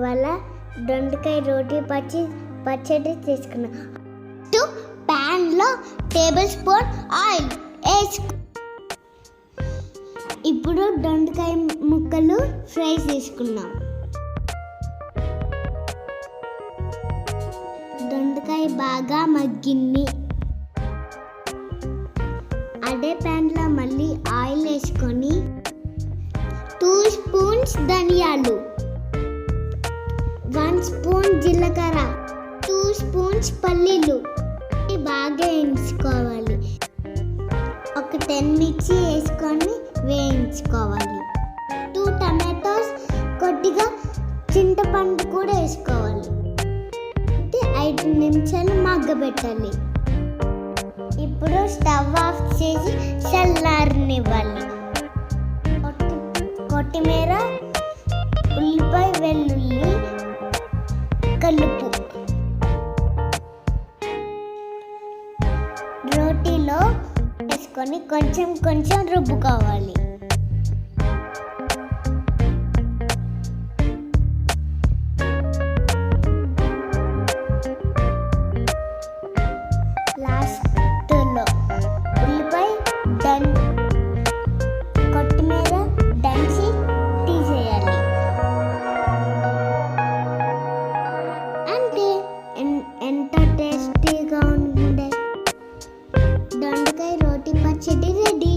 ఇవాళ దొండకాయ రోటి పచ్చి పచ్చడి తీసుకున్నాం. టు ప్యాన్లో టేబుల్ స్పూన్ ఆయిల్ వేసు ఇప్పుడు దొండకాయ ముక్కలు ఫ్రై చేసుకున్నాం. దొండకాయ బాగా మగ్గింది. అదే ప్యాన్లో మళ్ళీ ఆయిల్ వేసుకొని టూ స్పూన్స్ ధనియా స్పూన్ జీలకర్ర టూ స్పూన్స్ పల్లీలు. బాగా వేయించుకోవాలి. ఒక టెన్ మిర్చి వేసుకొని వేయించుకోవాలి. టూ టమాటోస్ కొద్దిగా చింతపండు కూడా వేసుకోవాలి. ఐదు నిమిషాలు మగ్గబెట్టాలి. ఇప్పుడు స్టవ్ ఆఫ్ చేసి చల్లారనివ్వాలి. కొత్తిమీర కలుపు రోటీలో వేసుకొని కొంచెం కొంచెం రుబ్బుకోవాలి ఎంత టేస్టీగా ఉండే దొండకాయ రోటి పచ్చడి రెడీ.